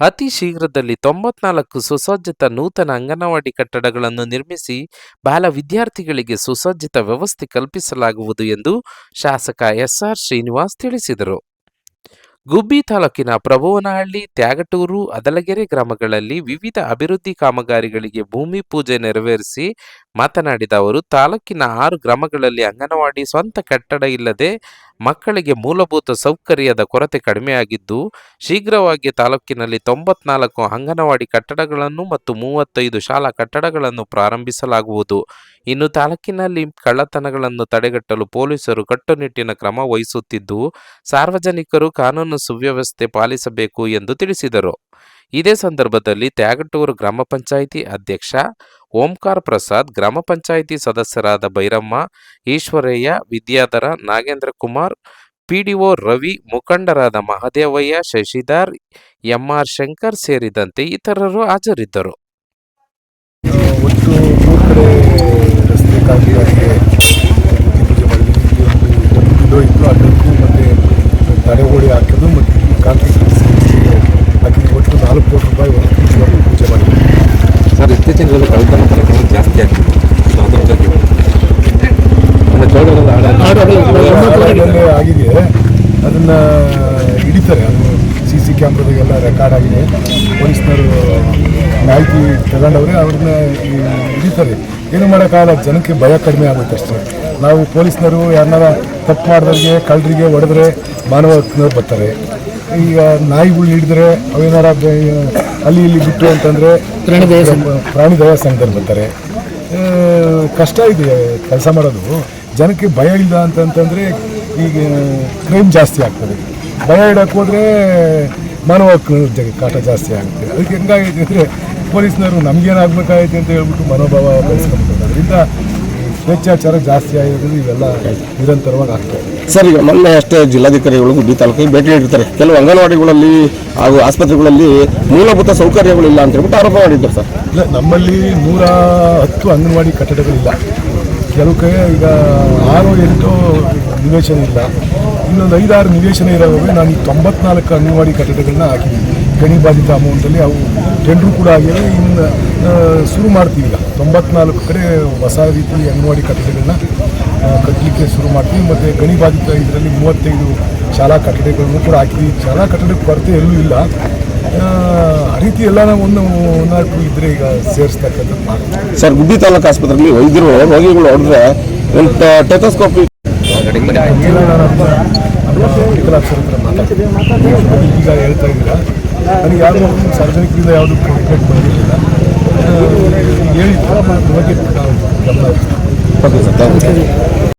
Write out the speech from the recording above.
ಅತಿ ಶೀಘ್ರದಲ್ಲಿ ತೊಂಬತ್ನಾಲ್ಕು ಸುಸಜ್ಜಿತ ನೂತನ ಅಂಗನವಾಡಿ ಕಟ್ಟಡಗಳನ್ನು ನಿರ್ಮಿಸಿ ಬಾಲ ವಿದ್ಯಾರ್ಥಿಗಳಿಗೆ ಸುಸಜ್ಜಿತ ವ್ಯವಸ್ಥೆ ಕಲ್ಪಿಸಲಾಗುವುದು ಎಂದು ಶಾಸಕ ಎಸ್ಆರ್ ಶ್ರೀನಿವಾಸ್ ತಿಳಿಸಿದರು. ಗುಬ್ಬಿ ತಾಲೂಕಿನ ಪ್ರಭುವನಹಳ್ಳಿ, ತ್ಯಾಗಟೂರು, ಅದಲಗೆರೆ ಗ್ರಾಮಗಳಲ್ಲಿ ವಿವಿಧ ಅಭಿವೃದ್ಧಿ ಕಾಮಗಾರಿಗಳಿಗೆ ಭೂಮಿ ಪೂಜೆ ನೆರವೇರಿಸಿ ಮಾತನಾಡಿದ ಅವರು, ತಾಲೂಕಿನ ಆರು ಗ್ರಾಮಗಳಲ್ಲಿ ಅಂಗನವಾಡಿ ಸ್ವಂತ ಕಟ್ಟಡ ಇಲ್ಲದೆ ಮಕ್ಕಳಿಗೆ ಮೂಲಭೂತ ಸೌಕರ್ಯದ ಕೊರತೆ ಕಡಿಮೆಯಾಗಿದ್ದು, ಶೀಘ್ರವಾಗಿ ತಾಲೂಕಿನಲ್ಲಿ ತೊಂಬತ್ನಾಲ್ಕು ಅಂಗನವಾಡಿ ಕಟ್ಟಡಗಳನ್ನು ಮತ್ತು ಮೂವತ್ತೈದು ಶಾಲಾ ಕಟ್ಟಡಗಳನ್ನು ಪ್ರಾರಂಭಿಸಲಾಗುವುದು. ಇನ್ನು ತಾಲೂಕಿನಲ್ಲಿ ಕಳ್ಳತನಗಳನ್ನು ತಡೆಗಟ್ಟಲು ಪೊಲೀಸರು ಕಟ್ಟುನಿಟ್ಟಿನ ಕ್ರಮ ವಹಿಸುತ್ತಿದ್ದು, ಸಾರ್ವಜನಿಕರು ಕಾನೂನು ಸುವ್ಯವಸ್ಥೆ ಪಾಲಿಸಬೇಕು ಎಂದು ತಿಳಿಸಿದರು. ಇದೇ ಸಂದರ್ಭದಲ್ಲಿ ತ್ಯಾಗಟೂರು ಗ್ರಾಮ ಪಂಚಾಯಿತಿ ಅಧ್ಯಕ್ಷ ಓಂಕಾರ ಪ್ರಸಾದ್, ಗ್ರಾಮ ಪಂಚಾಯಿತಿ ಸದಸ್ಯರಾದ ಭೈರಮ್ಮ, ಈಶ್ವರಯ್ಯ, ವಿದ್ಯಾಧರ ನಾಗೇಂದ್ರ ಕುಮಾರ್, ಪಿಡಿಒ ರವಿ, ಮುಖಂಡರಾದ ಮಹದೇವಯ್ಯ, ಶಶಿಧರ್, ಎಂಆರ್ ಶಂಕರ್ ಸೇರಿದಂತೆ ಇತರರು ಹಾಜರಿದ್ದರು ಇಲ್ಲಿ ಕಾಂಕ್ರೀಟ್ ಹಾಕಿದ್ವಿ ಒಟ್ಟು ನಾಲ್ಕು ಕೋಟಿ ರೂಪಾಯಿ ಒಂದು ಪೂಜೆ ಪೂಜೆ ಮಾಡಿದ್ವಿ ಇತ್ತೀಚಿನ ದಿನಗಳಲ್ಲಿ ಕಳ್ಳತನ ಜಾಸ್ತಿ ಆಗ್ತಿದೆ ಆಗಿದೆ. ಅದನ್ನು ಹಿಡಿತಾರೆ. ಅದು ಸಿ ಸಿ ಕ್ಯಾಮ್ರಾದಾಗೆಲ್ಲ ರೆಕಾರ್ಡ್ ಆಗಿದೆ. ಪೊಲೀಸ್ನವರು ಮಾಹಿತಿ ತಗೊಂಡವ್ರೆ ಅವ್ರನ್ನ ಹಿಡಿತಾರೆ. ಏನು ಮಾಡೋಕ್ಕಾಗಲ್ಲ. ಜನಕ್ಕೆ ಭಯ ಕಡಿಮೆ ಆಗುತ್ತೆ ಅಷ್ಟೇ. ನಾವು ಪೊಲೀಸ್ನವರು ಯಾರನ್ನಾರ ತಪ್ಪು ಮಾಡಿದವ್ರಿಗೆ, ಕಳ್ಳರಿಗೆ ಹೊಡೆದ್ರೆ ಮಾನವ ಬರ್ತಾರೆ. ಈಗ ನಾಯಿಗಳು ಹಿಡಿದ್ರೆ ಅವೇನಾರ ಅಲ್ಲಿ ಇಲ್ಲಿ ಬಿಟ್ಟು ಅಂತಂದರೆ ಪ್ರಾಣಿ ದಯಾ ಸಂಘದಲ್ಲಿ ಬರ್ತಾರೆ. ಕಷ್ಟ ಇದೆ ಕೆಲಸ ಮಾಡೋದು. ಜನಕ್ಕೆ ಭಯ ಇಲ್ಲ ಅಂತಂತಂದರೆ ಈಗ ಕ್ರೈಮ್ ಜಾಸ್ತಿ ಆಗ್ತದೆ. ಭಯ ಇಡಕ್ಕೆ ಹೋದರೆ ಮಾನವ ಕಾಟ ಜಾಸ್ತಿ ಆಗುತ್ತೆ. ಅದಕ್ಕೆ ಹೆಂಗಾಗೈತೆ ಅಂದರೆ ಪೊಲೀಸ್ನವರು ನಮಗೇನಾಗಬೇಕಾಗೈತೆ ಅಂತ ಹೇಳ್ಬಿಟ್ಟು ಮನೋಭಾವ ಬೆಳೆಸ್ಕೊಂಡ್ಬಿಟ್ಟು ಅದರಿಂದ ಈ ಸ್ವೇಚ್ಛಾಚಾರ ಜಾಸ್ತಿ ಆಗಿರೋದು ಇವೆಲ್ಲ ನಿರಂತರವಾಗಿ ಆಗ್ತದೆ. ಸರ್ ಈಗ ಮೊನ್ನೆ ಅಷ್ಟೇ ಜಿಲ್ಲಾಧಿಕಾರಿಗಳು ಗುಡ್ಡಿ ತಾಲೂಕಿಗೆ ಭೇಟಿ ನೀಡಿರ್ತಾರೆ. ಕೆಲವು ಅಂಗನವಾಡಿಗಳಲ್ಲಿ ಹಾಗೂ ಆಸ್ಪತ್ರೆಗಳಲ್ಲಿ ಮೂಲಭೂತ ಸೌಕರ್ಯಗಳಿಲ್ಲ ಅಂತ ಹೇಳ್ಬಿಟ್ಟು ಆರೋಪ ಮಾಡಿದ್ರು ಸರ್. ಇಲ್ಲ ನಮ್ಮಲ್ಲಿ ನೂರ ಹತ್ತು ಅಂಗನವಾಡಿ ಕಟ್ಟಡಗಳಿಲ್ಲ. ಕೆಲವು ಕಡೆ ಈಗ ಆರು ಎಂಟು ನಿವೇಶನ ಇಲ್ಲ. ಇನ್ನೊಂದು ಐದಾರು ನಿವೇಶನ ಇರೋವಾಗ ನಾನು ಈ ತೊಂಬತ್ನಾಲ್ಕು ಅಂಗನವಾಡಿ ಕಟ್ಟಡಗಳನ್ನ ಹಾಕಿದ್ದೀನಿ. ಗಣಿ ಬಾಧಿತ ಅಮೌಂಟಲ್ಲಿ ಅವು ಟೆಂಡ್ರು ಕೂಡ ಆಗಿವೆ ಇನ್ನು ಶುರು ಮಾಡ್ತೀವಿ ಈಗ. ತೊಂಬತ್ನಾಲ್ಕು ಕಡೆ ಹೊಸ ರೀತಿ ಅಂಗನವಾಡಿ ಕಟ್ಟಡಗಳನ್ನ ಕಟ್ಟಲಿಕ್ಕೆ ಶುರು ಮಾಡ್ತೀವಿ. ಮತ್ತು ಗಣಿ ಬಾಧಿತ ಇದರಲ್ಲಿ ಮೂವತ್ತೈದು ಶಾಲಾ ಕಟ್ಟಡಗಳನ್ನು ಕೂಡ ಹಾಕಿದ್ದೀವಿ. ಶಾಲಾ ಕಟ್ಟಡಕ್ಕೆ ಕೊರತೆ ಎಲ್ಲೂ ಇಲ್ಲ. ರೀತಿ ಎಲ್ಲ ನಾವು ಒಂದು ನಾಲ್ಕು ಇದ್ರೆ ಈಗ ಸೇರಿಸ್ತಕ್ಕಂಥದ್ದು ಮಾಡ್ತೀವಿ ಸರ್ ಗುಬ್ಬಿ ತಾಲೂಕು ಆಸ್ಪತ್ರೆಯಲ್ಲಿ ವೈದ್ಯರು ರೋಗಿಗಳು ಹೊಡೆದ್ರೆ ಟೆಥೋಸ್ಕೋಪಿ ಈಗ ಹೇಳ್ತಾ ಇದ್ದೀರಾ? ನನಗೆ ಯಾರು ಸಾರ್ವಜನಿಕರಿಂದ ಯಾವುದು ಕಂಪ್ಲೇಂಟ್ ಬಂದಿರಲಿಲ್ಲ. ಹೇಳಿದ್ರು. ಬಗ್ಗೆ ನಾವು ಗಮನ. Okay sir thank you.